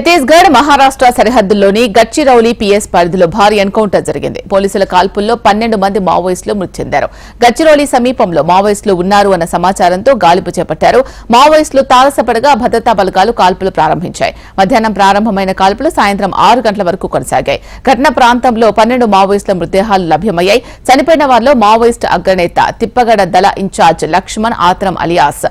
ఛత్తీస్గఢ్ మహారాష్ట్ర సరిహద్దుల్లోని గచ్చిరౌలి పిఎస్ పరిధిలో భారీ ఎన్కౌంటర్ జరిగింది. పోలీసుల కాల్పుల్లో పన్నెండు మంది మావోయిస్టులు మృతి చెందారు. గచ్చిరౌలి సమీపంలో మావోయిస్టులు ఉన్నారు అన్న సమాచారంతో గాలింపు చేపట్టారు. మావోయిస్టులు తారసపడగా భద్రతా బలగాలు కాల్పులు ప్రారంభించాయి. మధ్యాహ్నం ప్రారంభమైన కాల్పులు సాయంత్రం ఆరు గంటల వరకు కొనసాగాయి. ఘటన ప్రాంతంలో పన్నెండు మావోయిస్టుల మృతదేహాలు లభ్యమయ్యాయి. చనిపోయిన వారిలో మావోయిస్టు అగ్రనేత తిప్పగడ దళ ఇన్ఛార్జ్ లక్ష్మణ్ ఆత్రం అలియాస్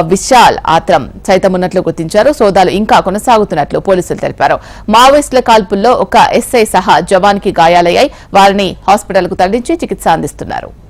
విశాల్ ఆత్రం సైతం ఉన్నట్లు గుర్తించారు. సోదాలు ఇంకా కొనసాగుతున్నట్లు పోలీసులు తెలిపారు. మావోయిస్టుల కాల్పుల్లో ఒక ఎస్ఐ సహా జవాన్కి గాయాలయ్యాయి. వారిని హాస్పిటల్కు తరలించి చికిత్స అందిస్తున్నారు.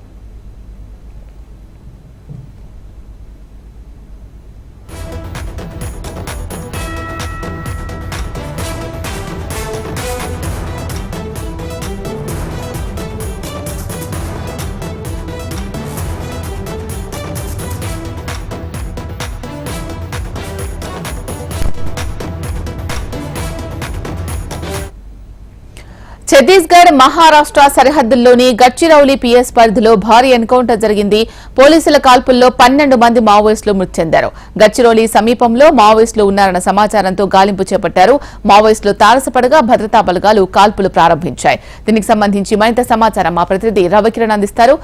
ఛత్తీస్గఢ్ మహారాష్ట్ర సరిహద్దుల్లోని గచ్చిరౌలి పిఎస్ పరిధిలో భారీ ఎన్కౌంటర్ జరిగింది. పోలీసుల కాల్పుల్లో పన్నెండు మంది మావోయిస్టులు మృతి చెందారు. గచ్చిరౌలి సమీపంలో మావోయిస్టులు ఉన్నారన్న సమాచారంతో గాలింపు చేపట్టారు. మావోయిస్టులు తారసపడగా భద్రతా బలగాలు కాల్పులు ప్రారంభించాయి. దీనికి సంబంధించి మరింత సమాచారం మా ప్రతినిధి రవికిరణ్ అందిస్తారు.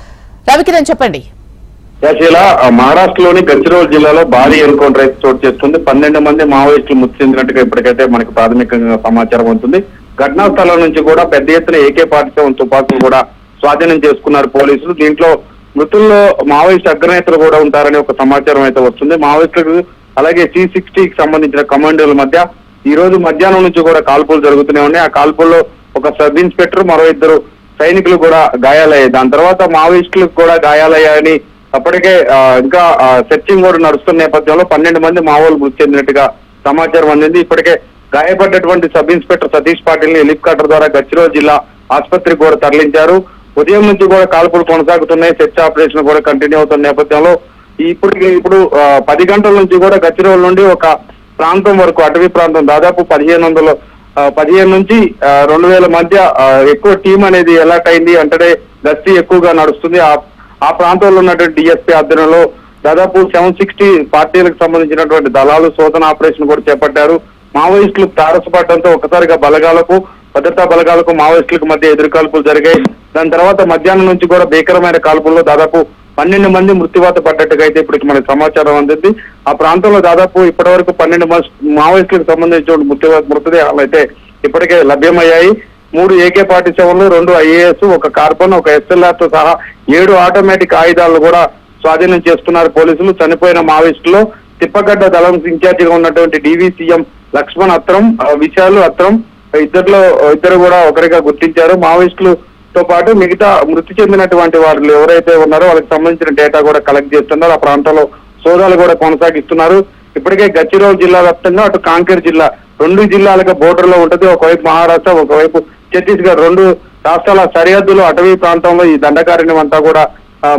రవికిరణ్ చెప్పండి. మహారాష్ట్రలోని గచ్చిరోల్ జిల్లాలో భారీ ఎన్కౌంటర్ అయితే చోటు చేస్తుంది పన్నెండు మంది మావోయిస్టులు మృతి చెందినట్టుగా ఇప్పటికైతే మనకి ప్రాథమికంగా సమాచారం ఉంటుంది ఘటనా స్థలం నుంచి కూడా పెద్ద ఎత్తున ఏకే పార్టీ సెవెన్ తుపాకులు కూడా స్వాధీనం చేసుకున్నారు పోలీసులు. దీంట్లో మృతుల్లో మావోయిస్ట్ అగ్రనేతలు కూడా ఉంటారని ఒక సమాచారం అయితే వస్తుంది. మావోయిస్టులకు అలాగే సి సిక్స్టీకి సంబంధించిన కమాండోల మధ్య ఈ రోజు మధ్యాహ్నం నుంచి కూడా కాల్పులు జరుగుతూనే ఉన్నాయి. ఆ కాల్పుల్లో ఒక సబ్ ఇన్స్పెక్టర్ మరో ఇద్దరు సైనికులు కూడా గాయాలయ్యాయి. దాని తర్వాత మావోయిస్టులకు కూడా గాయాలయ్యాయని అప్పటికే ఇంకా సెర్చింగ్ కూడా నడుస్తున్న నేపథ్యంలో పన్నెండు మంది మావోలు మృతి చెందినట్టుగా సమాచారం అందింది. ఇప్పటికే గాయపడ్డటువంటి సబ్ ఇన్స్పెక్టర్ సతీష్ పాటిల్ని హెలికాప్టర్ ద్వారా గచ్చిరోల్ జిల్లా ఆసుపత్రికి కూడా తరలించారు. ఉదయం నుంచి కూడా కాల్పులు కొనసాగుతున్నాయి. సెర్చ్ ఆపరేషన్ కూడా కంటిన్యూ అవుతున్న నేపథ్యంలో ఇప్పుడు ఇప్పుడు పది గంటల నుంచి కూడా గచ్చిరోల్ నుండి ఒక ప్రాంతం వరకు అటవీ ప్రాంతం దాదాపు పదిహేను వందల పదిహేను నుంచి రెండు వేల మధ్య ఎక్కువ టీం అనేది ఎలాట్ అయింది. అంటే గస్తీ ఎక్కువగా నడుస్తుంది. ఆ ఆ ప్రాంతంలో ఉన్నటువంటి డిఎస్పీ ఆధ్వర్యంలో దాదాపు సెవెన్ సిక్స్టీ పార్టీలకు సంబంధించినటువంటి దళాలు శోధన ఆపరేషన్ కూడా చేపట్టారు. మావోయిస్టులు తారసపడడంతో ఒకసారిగా బలగాలకు భద్రతా బలగాలకు మావోయిస్టులకు మధ్య ఎదురుకాల్పులు జరిగాయి. దాని తర్వాత మధ్యాహ్నం నుంచి కూడా భీకరమైన కాల్పుల్లో దాదాపు పన్నెండు మంది మృత్యువాత పడ్డట్టుగా అయితే ఇప్పటికి మనకి సమాచారం అందింది. ఆ ప్రాంతంలో దాదాపు ఇప్పటి వరకు పన్నెండు మావోయిస్టులకు సంబంధించిన మృత్యువాత మృతదేహాలు అయితే ఇప్పటికే లభ్యమయ్యాయి. మూడు ఏకే పార్టీ సెవెన్లు రెండు ఐఏఎస్ ఒక కార్బన్ ఒక ఎస్ఎల్ఆర్తో సహా ఏడు ఆటోమేటిక్ ఆయుధాలను కూడా స్వాధీనం చేస్తున్నారు పోలీసులు. చనిపోయిన మావోయిస్టులో తిప్పగడ్డ దళం ఇన్ఛార్జిగా ఉన్నటువంటి డివి సీఎం లక్ష్మణ్ అత్రం విశాలు అత్రం ఇద్దరిలో ఇద్దరు కూడా ఒకరిగా గుర్తించారు. మావోయిస్టులు తో పాటు మిగతా మృతి చెందినటువంటి వారు ఎవరైతే ఉన్నారో వాళ్ళకి సంబంధించిన డేటా కూడా కలెక్ట్ చేస్తున్నారు. ఆ ప్రాంతంలో సోదాలు కూడా కొనసాగిస్తున్నారు. ఇప్పటికే గచ్చిరోల్ జిల్లా వ్యాప్తంగా అటు కాంకేర్ జిల్లా రెండు జిల్లాలుగా బోర్డర్లో ఉంటుంది. ఒకవైపు మహారాష్ట్ర ఒకవైపు ఛత్తీస్గఢ్ రెండు రాష్ట్రాల సరిహద్దులు అటవీ ప్రాంతంలో ఈ దండకారణ్యం అంతా కూడా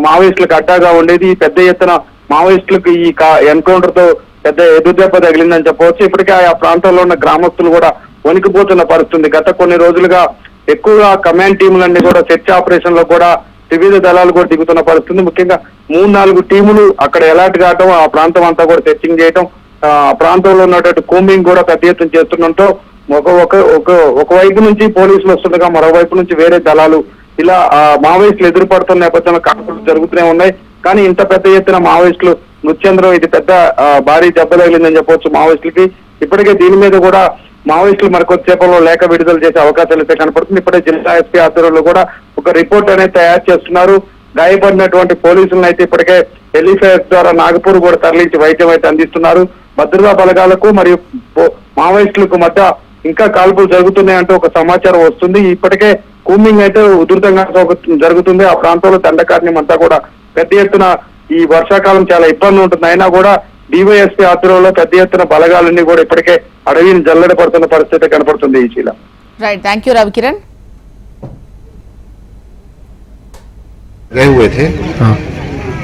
మావోయిస్టులకు అడ్డాగా ఉండేది. ఈ పెద్ద ఎత్తున మావోయిస్టులకు ఈ ఎన్కౌంటర్తో పెద్ద ఎదురుదెబ్బ తగిలిందని చెప్పవచ్చు. ఇప్పటికే ఆ ప్రాంతంలో ఉన్న గ్రామస్తులు కూడా వణికిపోతున్న పరిస్థితుంది. గత కొన్ని రోజులుగా ఎక్కువగా కమాండ్ టీములన్నీ కూడా సెర్చ్ ఆపరేషన్లో కూడా వివిధ దళాలు కూడా దిగుతున్న పరిస్థితుంది. ముఖ్యంగా మూడు నాలుగు టీములు అక్కడ ఎలాంటి కావటం ఆ ప్రాంతం అంతా కూడా సెర్చింగ్ చేయటం ఆ ప్రాంతంలో ఉన్నటువంటి కూంబింగ్ కూడా పెద్ద ఎత్తున చేస్తుండటంతో ఒక ఒక ఒక ఒకవైపు నుంచి పోలీసులు వస్తుండగా మరోవైపు నుంచి వేరే దళాలు ఇలా ఆ, మావోయిస్టులు ఎదురుపడుతున్న నేపథ్యంలో కాల్పులు జరుగుతూనే ఉన్నాయి. కానీ ఇంత పెద్ద ఎత్తున మావోయిస్టులు నృత్యంద్రం ఇది పెద్ద భారీ దెబ్బ తగిలిందని చెప్పవచ్చు మావోయిస్టులకి. ఇప్పటికే దీని మీద కూడా మావోయిస్టులు మరికొద్దిసేపట్లో లేఖ విడుదల చేసే అవకాశాలు అయితే కనపడుతుంది ఇప్పుడే జిల్లా ఎస్పీ ఆధ్వర్యంలో కూడా ఒక రిపోర్ట్ అనేది తయారు చేస్తున్నారు. గాయపడినటువంటి పోలీసులను అయితే ఇప్పటికే హెలిఫేర్ ద్వారా నాగపూర్ కూడా తరలించి వైద్యం అయితే అందిస్తున్నారు. భద్రతా బలగాలకు మరియు మావోయిస్టులకు మధ్య ఇంకా కాల్పులు జరుగుతున్నాయంటూ ఒక సమాచారం వస్తుంది. ఇప్పటికే కూమింగ్ అయితే ఉధృతంగా జరుగుతుంది. ఆ ప్రాంతంలో దండకారణ్యం అంతా కూడా పెద్ద ఎత్తున ఈ వర్షాకాలం చాలా ఇబ్బంది ఉంటుంది అయినా కూడా డివైఎస్పీ ఆధ్వర్యంలో పెద్ద ఎత్తున బలగాలన్నీ కూడా ఇప్పటికే అడవిని జల్లెడ పడుతున్న పరిస్థితి కనపడుతుంది ఈ శీల రైట్ థ్యాంక్ యూ రవికిరణ్ गए हुए थे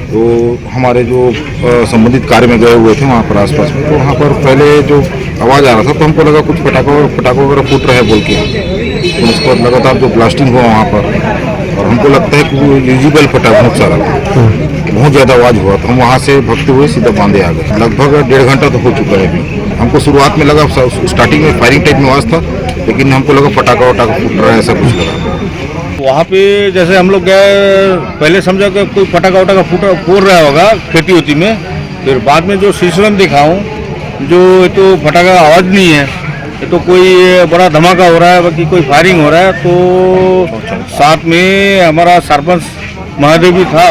तो हमारे जो अ, संबंधित कार्य में गए हुए थे वहाँ पर आसपास में तो वहाँ पर पहले जो आवाज़ आ रहा था तो हमको लगा कुछ पटाखों पटाखों वगैरह फूट रहे बोल के तो उसके बाद लगातार जो ब्लास्टिंग हुआ वहाँ पर यूजिबल फटा बहुत सारा। बहुत ज़्यादा आवाज़ हुआ तो हम वहाँ से भगते हुए सीधा बांधे आ गए। लगभग डेढ़ घंटा तो हो चुका है अभी। हमको शुरुआत में लगा स्टार्टिंग में फायरिंग टाइप में आवाज़ था, लेकिन हमको लगा पटाखा वटाखा फूट रहा है, ऐसा कुछ लगा। वहाँ पे जैसे हम लोग गए, पहले समझा कि कोई पटाखा वटाखा फूट फोड़ रहा होगा खेती होती में, फिर बाद में जो सिलसिला देखा हूँ जो तो पटाखा आवाज़ नहीं है ये तो कोई बड़ा धमाका हो रहा है, बाकी कोई फायरिंग हो रहा है तो साथ में हमारा सरपंच महादेव भी था।